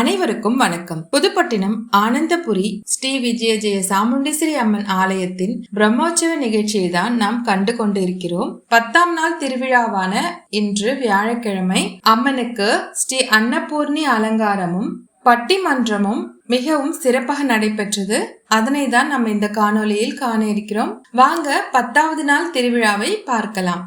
அனைவருக்கும் வணக்கம். புதுப்பட்டினம் ஆனந்தபுரி ஸ்ரீ விஜய ஜெய சாமுண்டீஸ்வரி அம்மன் ஆலயத்தின் பிரம்மோற்சவ நிகழ்ச்சியை தான் நாம் கண்டு கொண்டிருக்கிறோம். பத்தாம் நாள் திருவிழாவான இன்று வியாழக்கிழமை அம்மனுக்கு ஸ்ரீ அன்னபூர்ணி அலங்காரமும் பட்டிமன்றமும் மிகவும் சிறப்பாக நடைபெற்றது. அதனை தான் நம்ம இந்த காணொளியில் காண இருக்கிறோம். வாங்க பத்தாவது நாள் திருவிழாவை பார்க்கலாம்.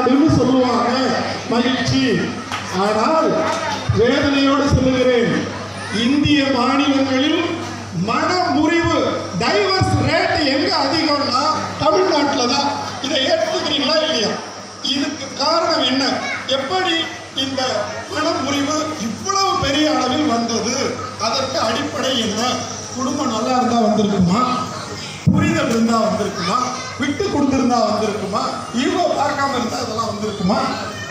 அப்படின்னு சொல்லுவாங்க. மகிழ்ச்சி. ஆனால் வேதனையோடு சொல்லுகிறேன். இந்திய மாநிலங்களில் மன முறிவு டைவர்ஸ் ரேட் எங்க அதிகம்னா தமிழ்நாட்டில் தான். இதை ஏற்றுக்கிறீங்களா இல்லையா? இதுக்கு காரணம் என்ன? எப்படி இந்த மனமுறிவு இவ்வளவு பெரிய அளவில் வந்தது? அதற்கு அடிப்படை என்ன? குடும்பம் நல்லா இருந்தால் வந்திருக்குமா? புரிதல் இருந்தா வந்திருக்குமா? விட்டு கொடுத்திருந்தா வந்திருக்குமா? இவ்வளவு பார்க்காம இருந்தா இதெல்லாம் வந்திருக்குமா?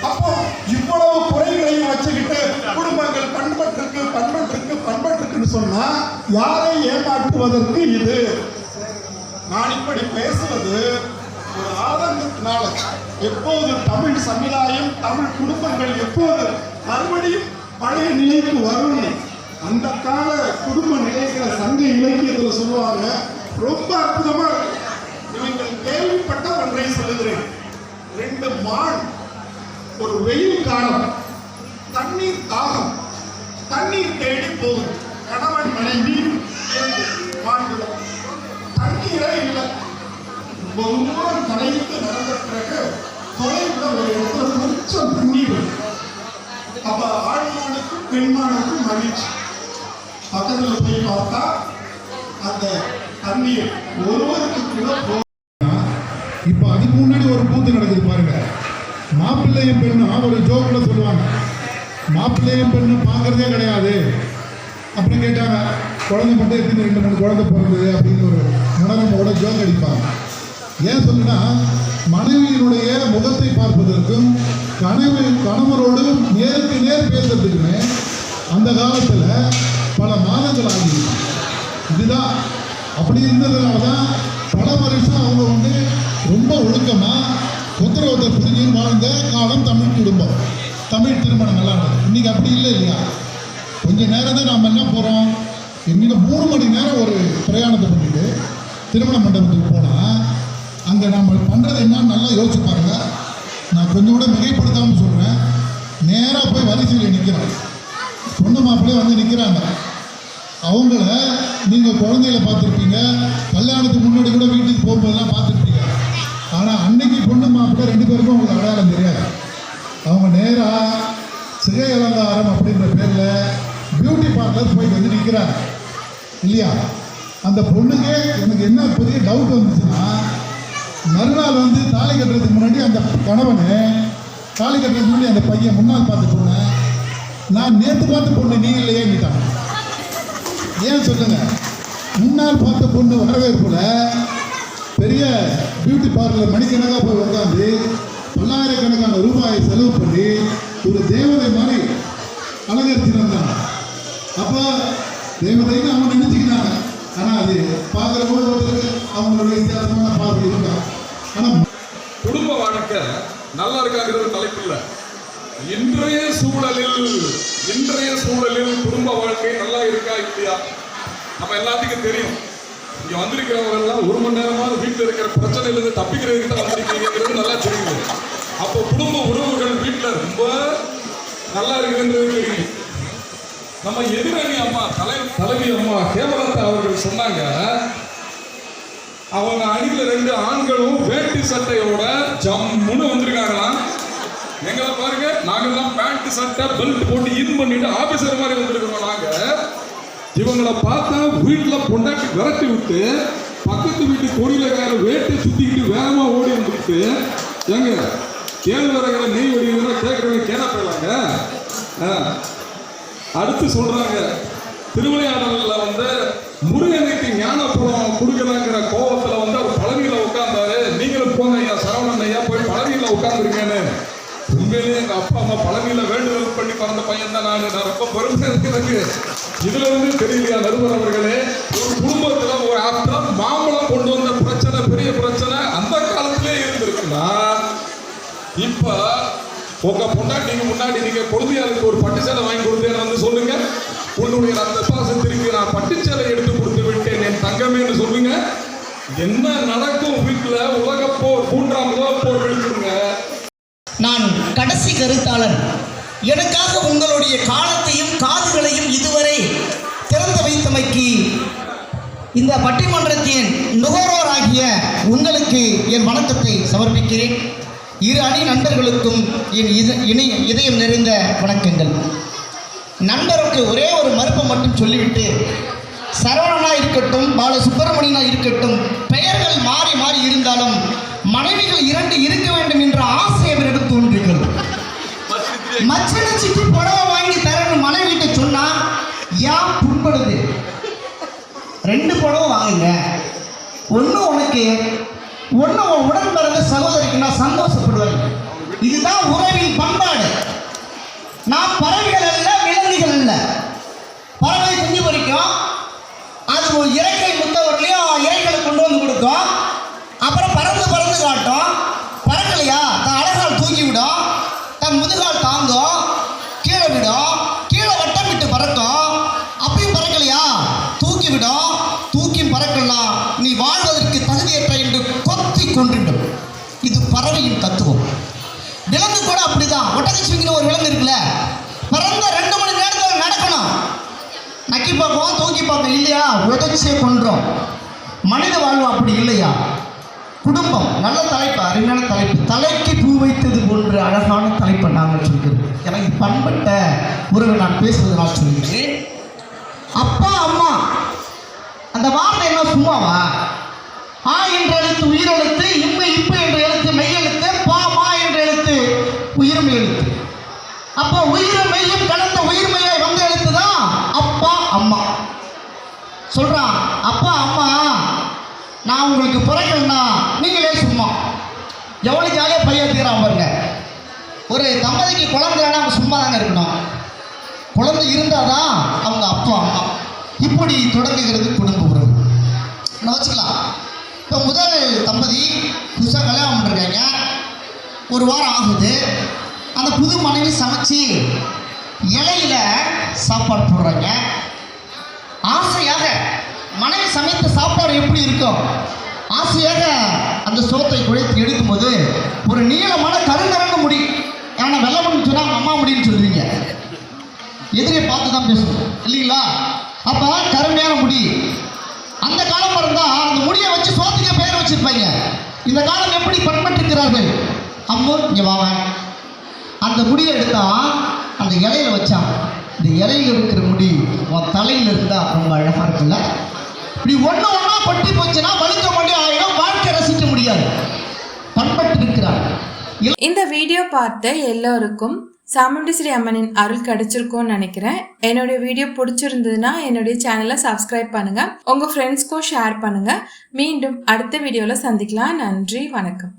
அப்போ இவ்வளவு குறைகளையும் வச்சுக்கிட்டு குடும்பங்கள் பண்பட்டிருக்கு பண்பட்டிருக்கு பண்பட்டிருக்குன்னு சொன்னா யாரை ஏமாற்றுவதற்கு இது? நான் இப்படி பேசுவது ஒரு ஆதங்கத்தினால. எப்போது தமிழ் சமுதாயம் தமிழ் குடும்பங்கள் எப்போது மறுபடியும் பழைய நிலைக்கு வரும்? அந்த கால குடும்ப நிலைகளை சங்க இலக்கியத்தில் சொல்லுவாங்க ரொம்ப அற்புதமா இருக்கு. நீங்கள் கேள்விப்பட்ட ஒன்றை சொல்லுகிறேன். ரெண்டு மான் ஒரு வெயில் காலம் தண்ணீர் தாகம் தண்ணீர் தேடி போகுது கணவன் மனைவி இரண்டு தண்ணீரே இல்லை. ரொம்ப தூரம் நடந்த பிறகு தொலைவில் ஒரு இடத்துல கொஞ்சம் தண்ணீர் இருக்கு. அப்ப ஆண்மானுக்கும் பெண்மானுக்கும் மகிழ்ச்சி. பக்கத்தில் போய் பார்த்தா அந்த தண்ணீர் ஒருவருக்கு கூட இப்போ அதுக்கு முன்னாடி ஒரு கூத்து நடக்குது பாருங்க. மாப்பிள்ளையும் பெண்ணும் ஒரு ஜோக்கில் சொல்லுவாங்க. மாப்பிள்ளையும் பெண்ணும் பார்க்கறதே கிடையாது. அப்படின்னு கேட்டாங்க குழந்தை மட்டும் எத்தனை ரெண்டு மூணு குழந்தை பிறந்தது அப்படின்னு ஒரு மனரமோட ஜோக் அடிப்பாங்க. ஏன் சொல்லுனா மனைவியினுடைய முகத்தை பார்ப்பதற்கும் கனவு கணவரோடு நேருக்கு நேர் பேசுறதுக்குமே அந்த காலத்தில் பல மாதங்கள் ஆகியிருக்கும் இதுதான். அப்படி இருந்ததுனால தான் பல வருஷம் அவங்க வந்து ரொம்ப ஒழுக்கமாக உத்தரவத்தை புரிஞ்சு வாழ்ந்த காலம் தமிழ் குடும்பம். தமிழ் திருமணம் நல்லா இருந்தது இன்றைக்கி அப்படி இல்லை இல்லையா? கொஞ்சம் நேரம் தான் நாம் என்ன போகிறோம் இன்னைக்கு மூணு மணி நேரம் ஒரு பிரயாணத்தை பண்ணிட்டு திருமண மண்டபத்துக்கு போனால் அங்கே நம்ம பண்ணுறது என்னன்னு நல்லா யோசிச்சு பாருங்க. நான் கொஞ்சம் கூட மிகைப்படுத்தாமல் சொல்கிறேன் நேராக போய் வரிசையில் நிற்கிறேன் பொண்ணு மாப்பிள்ளையே வந்து நிற்கிறாங்க அவங்கள நீங்கள் குழந்தையில பார்த்துருப்பீங்க. கல்யாணத்துக்கு முன்னாடி கூட வீட்டுக்கு போகும்போதெல்லாம் பார்த்துருப்பீங்க. ஆனால் அன்னைக்கு பொண்ணு மாப்பிள்ள ரெண்டு பேருக்கும் அவங்களுக்கு அடையாளம் தெரியாது. அவங்க நேராக சிகை அலங்காரம் அப்படின்ற பேரில் பியூட்டி பார்லர் போய் வந்து நிற்கிறாங்க இல்லையா? அந்த பொண்ணுக்கே எனக்கு என்ன பெரிய டவுட் வந்துச்சுன்னா மறுநாள் வந்து தாலி கட்டுறதுக்கு முன்னாடி அந்த கணவனை தாலி கட்டுறதுக்கு முன்னாடி அந்த பையன் முன்னால் பார்த்து பொண்ணு நான் நேற்று பார்த்த பொண்ணு நீ ஏன் சொல்லுங்க? முன்னால் பார்த்த பொண்ணு வரவேற்புல பெரிய பியூட்டி பார்லர் மணிக்கணக்காக போய் உட்காந்து பல்லாயிரக்கணக்கான ரூபாயை செலவு பண்ணி ஒரு தேவதை மாதிரி அலங்கரிச்சுட்டு வந்தாங்க அப்போ தேவதைன்னு அவங்க நினைச்சுக்கிட்டாங்க. ஆனால் அது பார்க்குற போது ஒருத்தருக்கு அவங்களுடைய வித்தியாசமான பார்வை இருக்காங்க ஆனால் குடும்ப வாழ்க்கை நல்லா இருக்காங்கிறது தலைப்பு இன்றைய சூழலில் இன்றைய சூழலில் குடும்ப வாழ்க்கை நல்லா இருக்கா இல்லையா? நம்ம எல்லாத்துக்கும் தெரியும். இங்க வந்திருக்கிறவங்க எல்லாம் ஒரு மணி நேரமாவது வீட்டில் இருக்கிற பிரச்சனையிலிருந்து தப்பிக்கிறதுக்கு தான் வந்திருக்கீங்கிறது நல்லா தெரியுது. அப்போ குடும்ப உறவுகள் வீட்டில் ரொம்ப நல்லா இருக்குன்றது தெரியும் நம்ம எதிரணி அம்மா தலை தலைவி அம்மா ஹேமலதா அவர்கள் சொன்னாங்க அவங்க அணியில ரெண்டு ஆண்களும் வேட்டி சட்டையோட ஜம்முன்னு வந்திருக்காங்களாம். எங்களை பாருங்க நாங்கெல்லாம் பேண்ட் சட்டை பெல்ட் போட்டு இன் பண்ணிட்டு ஆபீசர் மாதிரி வந்திருக்கோம் நாங்கள் இவங்களை பார்த்தா வீட்டில் பொண்டாட்டி விரட்டி விட்டு பக்கத்து வீட்டு கொடியிலக்கார வேட்டை சுத்திக்கிட்டு வேகமா ஓடி வந்துட்டு ஏங்க கேழ்வரகளை நெய் வடிவதுன்னா கேட்கறவங்க கேட போயிடலாங்க. அடுத்து சொல்றாங்க திருவிளையாடல்ல வந்து முருகனுக்கு ஞானப்பழம் கொடுக்கலாங்கிற கோபத்துல வந்து அவர் பழனியில உட்கார்ந்தாரு. நீங்களும் போங்க ஐயா சரவணன் ஐயா போய் பழனியில உட்கார்ந்துருக்கேன்னு. உண்மையிலேயே எங்க அப்பா அம்மா பழனியில வேண்டுதல் பண்ணி பிறந்த பையன் தான் நான். நான் ரொம்ப பெருமையா எனக்கு. இதுல இருந்து தெரியலையா நடுவர் அவர்களே? ஒரு குடும்பத்துல ஒரு ஆப்டா மாம்பழம் கொண்டு வந்த பிரச்சனை பெரிய பிரச்சனை அந்த காலத்திலே இருந்திருக்குன்னா இப்ப உங்க பொண்டாட்டிக்கு முன்னாடி நீங்க கொழுதியாளுக்கு ஒரு பட்டு சேலை வாங்கி கொடுத்தேன்னு வந்து சொல்லுங்க. உன்னுடைய ரத்த பாசத்திற்கு நான் பட்டு சேலை எடுத்து கொடுத்து விட்டேன் என் தங்கமேன்னு சொல்லுங்க. என்ன நடக்கும் வீட்டுல? உலகப்போர் மூன்றாம் உலகப் போர் விழுந்துருங்க. நான் கடைசி கருத்தாளர். எனக்காக உங்களுடைய காலத்தையும் காது இந்த பட்டிமன்றத்தின் நுகர்வோராகிய உங்களுக்கு என் வணக்கத்தை சமர்ப்பிக்கிறேன். இரு அணி நண்பர்களுக்கும் என் இத இணைய இதயம் நிறைந்த வணக்கங்கள். நண்பருக்கு ஒரே ஒரு மறுப்பை மட்டும் சொல்லிவிட்டு சரவணனா இருக்கட்டும் பால சுப்பிரமணியனா இருக்கட்டும் பெயர்கள் மாறி மாறி இருந்தாலும் மனைவிகள் இரண்டு இருக்க வேண்டும் என்ற ஆசை அவரிடம் தோன்றுகிறது. மச்சனை சித்தி புடவை வாங்குங்க. ஒன்று உனக்கு ஒன்று உன் உடன் பிறந்த சகோதரிக்கு நான் சந்தோஷப்படுவேன். இதுதான் உறவின் பண்பாடு. நான் பறவைகள் அல்ல விலங்குகள் அல்ல. பறவை குஞ்சு பறிக்கும் அது ஒரு இறக்கை முத்தவர்களையும் இறைகளை கொண்டு வந்து கொடுக்கும். விலங்கு கூட அப்படிதான். ஒட்டகச்சிவிங்கிற ஒரு விலங்கு இருக்குல்ல? பிறந்த ரெண்டு மணி நேரத்தில் நடக்கணும். நக்கி பார்ப்போம் தூக்கி பார்ப்போம் இல்லையா? உதச்சியை கொன்றோம். மனித வாழ்வு அப்படி இல்லையா? குடும்பம் நல்ல தலைப்பு அருமையான தலைப்பு. தலைக்கு பூ வைத்தது போன்ற அழகான தலைப்பை நாங்கள் சொல்கிறோம் எனக்கு பண்பட்ட உறவை நான் பேசுவதனால் சொல்கிறேன் அப்பா அம்மா அந்த வார்த்தை என்ன? சும்மாவா? ஆ என்ற எழுத்து உயிரெழுத்து இம்மை இப்பு என்ற எழுத்து மெய்யெழுத்து பா மா என்ற எழுத்து உயிர்மை எழுத்து அப்போ உயிரும் மெய்யும் கலந்த உயிர்மையை வந்து எழுத்துதான் அப்பா அம்மா. சொல்றான் அப்பா அம்மா நான் உங்களுக்கு பிறக்கலன்னா நீங்களே சும்மா. எவ்வளோ ஜாலியாக பையன் பாருங்க. ஒரு தம்பதிக்கு குழந்தைனா அவங்க சும்மா தாங்க இருக்கணும். குழந்தை இருந்தால் தான் அவங்க அப்பா அம்மா. இப்படி தொடங்குகிறது குடும்ப உறவு. நான் வச்சுக்கலாம். இப்போ முதல் தம்பதி புதுசாக கல்யாணம் பண்ணிருக்காங்க. ஒரு வாரம் ஆகுது. அந்த புது மனைவி சமைச்சு இலையில சாப்பாடு போடுறாங்க. ஆசையாக மனைவி சமைத்த சாப்பாடு எப்படி இருக்கும்? ஆசையாக அந்த சோத்தை குழைத்து எடுக்கும்போது ஒரு நீளமான கருங்கரங்க முடி. ஏன்னா வெள்ளை முடின்னு சொன்னால் அம்மா முடின்னு சொல்லுவீங்க. எதிரே பார்த்து தான் பேசணும் இல்லைங்களா? அப்போ கருமையான முடி. அந்த காலம் இருந்தால் அந்த முடியை வச்சு சோத்துக்கே பெயர் வச்சிருப்பாங்க. இந்த காலம் எப்படி பண்பட்டிருக்கிறார்கள்? அம்மு இங்கே வாவன் அந்த முடியை எடுத்தான் அந்த இலையில வச்சான். இந்த இலையில இருக்கிற முடி உன் தலையில இருந்தா ரொம்ப அழகா இருக்குல்ல? இப்படி ஒண்ணு ஒண்ணா பட்டி போச்சுன்னா வலிக்க முடியும் ஆயிடும் வாழ்க்கை ரசிக்க முடியாது. பண்பட்டு இருக்கிறார் இந்த வீடியோ பார்த்த எல்லோருக்கும் சாமுண்டீஸ்வரி அம்மனின் அருள் கிடைச்சிருக்கும்னு நினைக்கிறேன். என்னுடைய வீடியோ பிடிச்சிருந்ததுன்னா என்னுடைய சேனலை சப்ஸ்கிரைப் பண்ணுங்க. உங்க ஃப்ரெண்ட்ஸ்க்கும் ஷேர் பண்ணுங்க. மீண்டும் அடுத்த வீடியோவில் சந்திக்கலாம். நன்றி வணக்கம்.